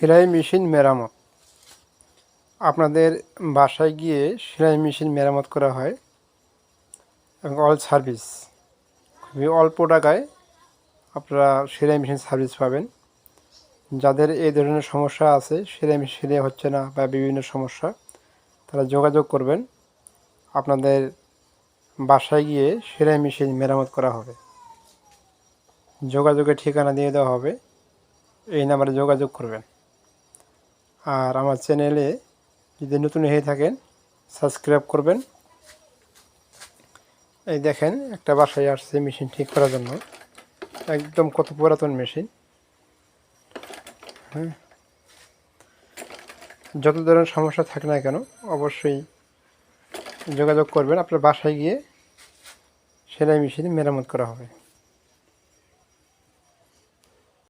সেলাই মেশিন মেরামত। আপনাদের বাসায় গিয়ে সেলাই মেশিন মেরামত করা হয় এবং অল সার্ভিস। খুবই অল্প টাকায় আপনারা সেলাই মেশিন সার্ভিস পাবেন। যাদের এই ধরনের সমস্যা আছে, সেলাই মেশিন সেলাই হচ্ছে না বা বিভিন্ন সমস্যা, তারা যোগাযোগ করবেন। আপনাদের বাসায় গিয়ে সেলাই মেশিন মেরামত করা হবে। যোগাযোগের ঠিকানা দিয়ে দেওয়া হবে। এই নাম্বারে যোগাযোগ করবেন। আর আমার চ্যানেলে যদি নতুন হয়ে থাকেন, সাবস্ক্রাইব করবেন। এই দেখেন, একটা বাসায় আসছে মেশিন ঠিক করার জন্য। একদম কত পুরাতন মেশিন। হ্যাঁ। যত ধরনের সমস্যা থাকে না কেন, অবশ্যই যোগাযোগ করবেন। আপনার বাসায় গিয়ে সেলাই মেশিন মেরামত করা হবে।